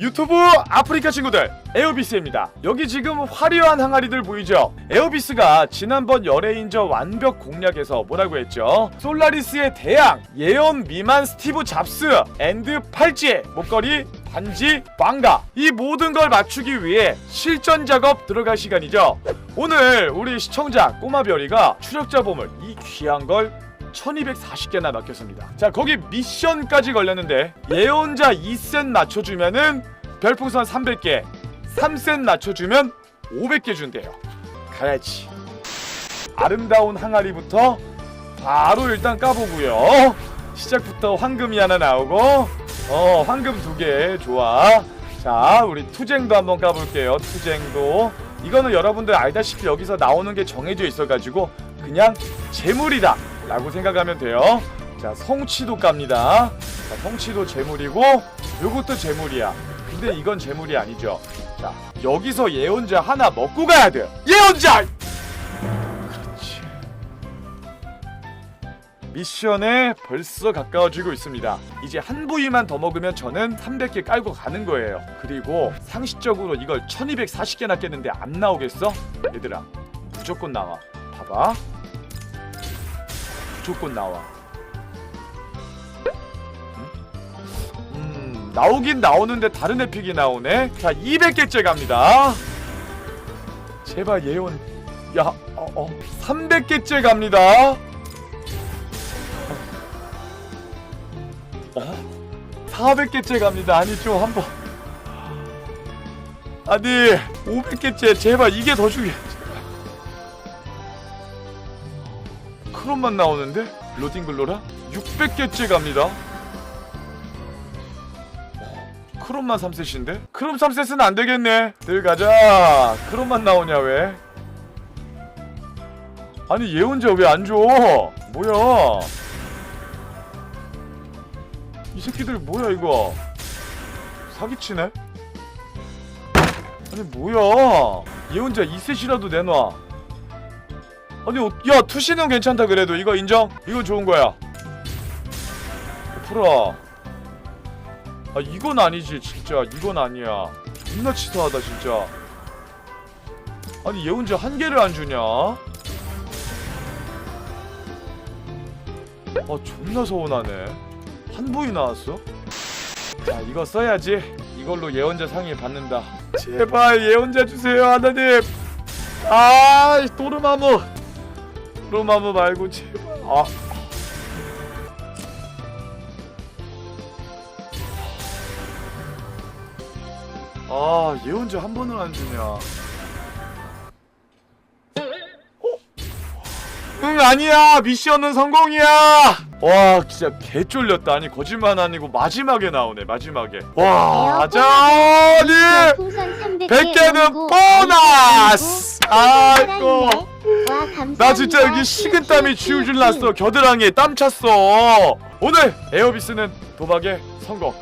유튜브 아프리카 친구들 에어비스입니다. 여기 지금 화려한 항아리들 보이죠? 에어비스가 지난번 열애인저 완벽 공략에서 뭐라고 했죠? 솔라리스의 대양 예언 미만 스티브 잡스 앤드 팔찌 목걸이 반지 빵가. 이 모든 걸 맞추기 위해 실전 작업 들어갈 시간이죠. 오늘 우리 시청자 꼬마별이가 추적자 보물 이 귀한 걸 1240개나 맡겼습니다. 자, 거기 미션까지 걸렸는데 예언자 2센 맞춰주면은 별풍선 300개, 3센 맞춰주면 500개 준대요. 가야지. 아름다운 항아리부터 바로 일단 까보고요. 시작부터 황금이 하나 나오고, 어, 황금 두 개, 좋아. 자, 우리 투쟁도 한번 까볼게요. 투쟁도. 이거는 여러분들 알다시피 여기서 나오는 게 정해져 있어가지고 그냥 재물이다 라고 생각하면 돼요. 자 성취도 깝니다. 자 성취도 재물이고 요것도 재물이야. 근데 이건 재물이 아니죠. 자 여기서 예언자 하나 먹고 가야 돼요. 예언자! 그렇지. 미션에 벌써 가까워지고 있습니다. 이제 한 부위만 더 먹으면 저는 300개 깔고 가는 거예요. 그리고 상식적으로 이걸 1240개나 깼는데 안 나오겠어? 얘들아 무조건 나와. 봐봐 무조건 나와. 음, 나오긴 나오는데 다른 에픽이 나오네. 자, 200개째 갑니다. 제발 예온. 야, 어, 어. 300개째 갑니다. 어? 400개째 갑니다. 아니 좀 한번. 아니 500개째 제발 이게 더 중요해. 크롬만 나오는데? 로딩 글로라? 600개째 갑니다. 어, 크롬만 3셋인데? 크롬 3셋은 안 되겠네. 늘 가자. 크롬만 나오냐 왜? 아니 예언자 왜 안 줘? 뭐야? 이 새끼들 뭐야 이거? 사기치네? 아니 뭐야? 예언자 2셋이라도 내놔. 아니 어, 야 투시는 괜찮다 그래도. 이거 인정? 이거 좋은 거야. 풀어. 아 이건 아니지 진짜. 이건 아니야. 존나 치사하다 진짜. 아니 얘 혼자 한 개를 안 주냐? 아 존나 서운하네. 한 부위 나왔어? 자 이거 써야지. 이걸로 예언자 상위 받는다. 제발 예언자 주세요 하나님. 아 도르마무 도르마무 말고 제발 아 아, 얘 혼자 한 번을 안 주냐? 응, 아니야. 미션은 성공이야. 와, 진짜 개 쫄렸다. 아니 거짓말 아니고 마지막에 나오네. 마지막에. 와, 자, 아니. 100개는 보너스! 아이고. 나 진짜 여기 식은땀이 줄줄 났어. 겨드랑이에 땀 찼어. 오늘 에어비스는 도박에 성공.